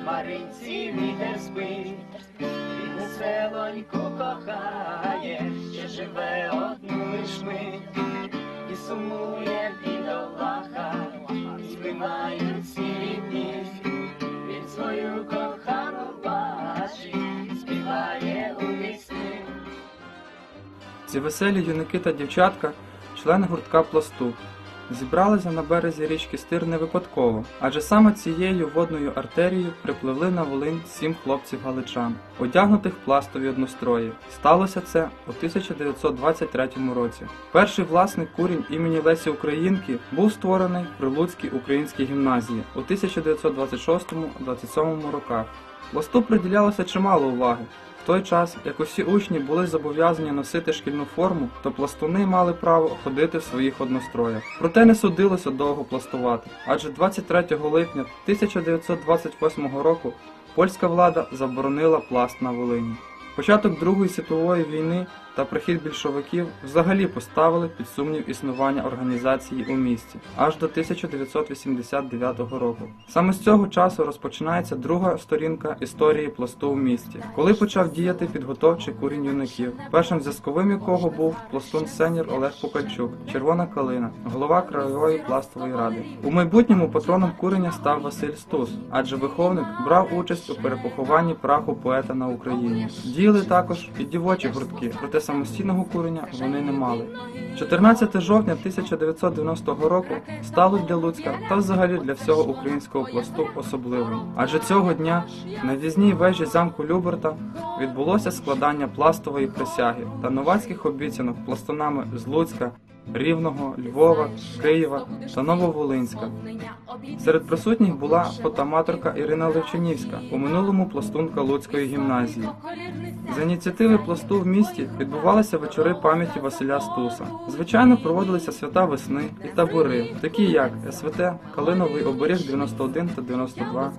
хмаринці вітер спить, він веселоньку кохає, ще живе одну лиш мить, і сумує бідолаха, і спинають сірі дні, він свою кохану бачить, співає у вісні. Ці веселі юнаки та дівчатка, члени гуртка пласту, зібралися на березі річки Стир не випадково, адже саме цією водною артерією припливли на Волинь сім хлопців галичан, одягнутих в пластові однострої. Сталося це у 1923 році. Перший власник курінь імені Лесі Українки був створений при Луцькій українській гімназії у 1926-27 роках. Пласту приділялося чимало уваги. В той час, як усі учні були зобов'язані носити шкільну форму, то пластуни мали право ходити в своїх одностроях. Проте не судилося довго пластувати, адже 23 липня 1928 року польська влада заборонила пласт на Волині. Початок Другої світової війни та прихід більшовиків взагалі поставили під сумнів існування організації у місті аж до 1989 року. Саме з цього часу розпочинається друга сторінка історії пласту в місті, коли почав діяти підготовчий курінь юнаків, першим зв'язковим якого був пластун сеньор Олег Покальчук, Червона калина, голова краєвої пластової ради. У майбутньому патроном курення став Василь Стус, адже виховник брав участь у перепохованні праху поета на Україні. Діяли також і дівочі гуртки, проте самостійного курення вони не мали. 14 жовтня 1990 року стало для Луцька та взагалі для всього українського пласту особливим. Адже цього дня на візній вежі замку Люберта відбулося складання пластової присяги та новацьких обіцянок пластунами з Луцька, Рівного, Львова, Києва та Нововолинська. Серед присутніх була фотоаматорка Ірина Левчинівська, у минулому пластунка Луцької гімназії. За ініціативи пласту в місті відбувалися вечори пам'яті Василя Стуса. Звичайно, проводилися свята весни і табори, такі як СВТ, Калиновий оберіг 91 та 92,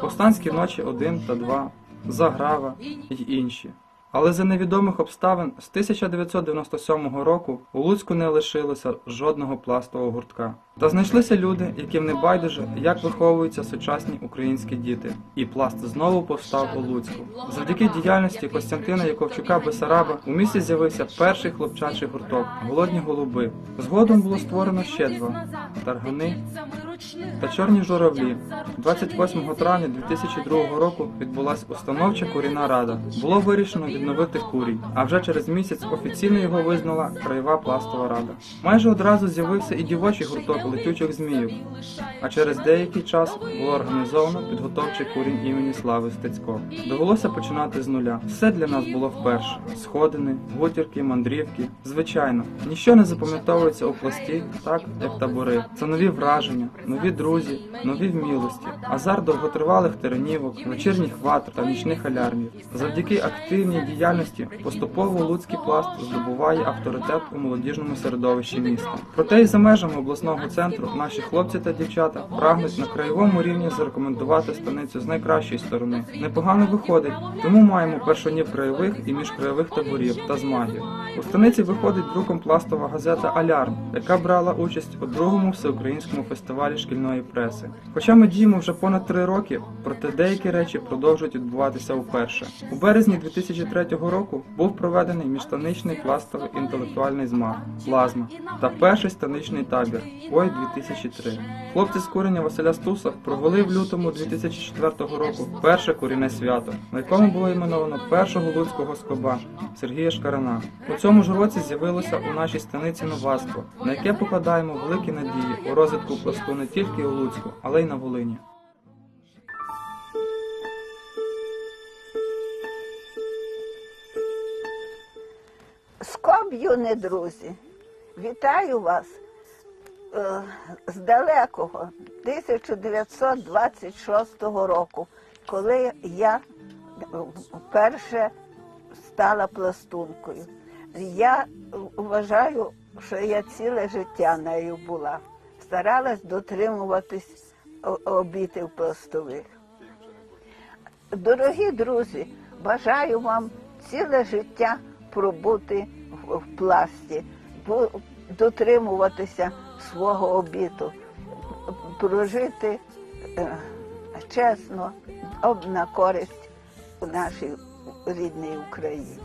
Повстанські ночі 1 та 2, Заграва й інші. Але за невідомих обставин з 1997 року у Луцьку не лишилося жодного пластового гуртка. Та знайшлися люди, яким не байдуже, як виховуються сучасні українські діти. І пласт знову повстав у Луцьку. Завдяки діяльності Костянтина Яковчука Бесараба у місті з'явився перший хлопчачий гурток Голодні голуби. Згодом було створено ще два таргани та чорні журавлі. 28 травня 2002 року відбулася установча куріна рада. Було вирішено відновити курінь, а вже через місяць офіційно його визнала краєва пластова рада. Майже одразу з'явився і дівочий гурток летючих зміїв. А через деякий час було організовано підготовчий курінь імені Слави Стецько. Довелося починати з нуля. Все для нас було вперше: сходини, гутірки, мандрівки. Звичайно, ніщо не запам'ятовується у пласті, так як табори. Це нові враження, нові друзі, нові вмілості, азарт довготривалих теренівок, вечірніх ватр та нічних алярмів. Завдяки активній діяльності поступово луцький пласт здобуває авторитет у молодіжному середовищі міста. Проте і за межами обласного центру наші хлопці та дівчата прагнуть на краєвому рівні зарекомендувати станицю з найкращої сторони. Непогано виходить, тому маємо першонів краєвих і міжкраєвих таборів та змагів. У станиці виходить друком пластова газета Алярм, яка брала участь у другому всеукраїнському фестивалі шкільної преси. Хоча ми діємо вже понад три роки, проте деякі речі продовжують відбуватися вперше. У березні 2003 року був проведений міжстаничний пластовий інтелектуальний змаг плазма та перший станичний табір Ой 2003. Хлопці з курення Василя Стуса провели в лютому 2004 року перше куріне свято, на якому було іменовано першого луцького скоба Сергія Шкарана. У цьому ж році з'явилося у нашій станиці новацтво, на яке покладаємо великі надії у розвитку пласту не тільки у Луцьку, але й на Волині. Скоп, юні друзі, вітаю вас е, з далекого 1926 року, коли я вперше стала пластункою. Я вважаю, що я ціле життя нею була. Старалась дотримуватись обітів пластових. Дорогі друзі, бажаю вам ціле життя пробути в, пласті, дотримуватися свого обіту, прожити е, чесно, на користь у нашій рідній Україні.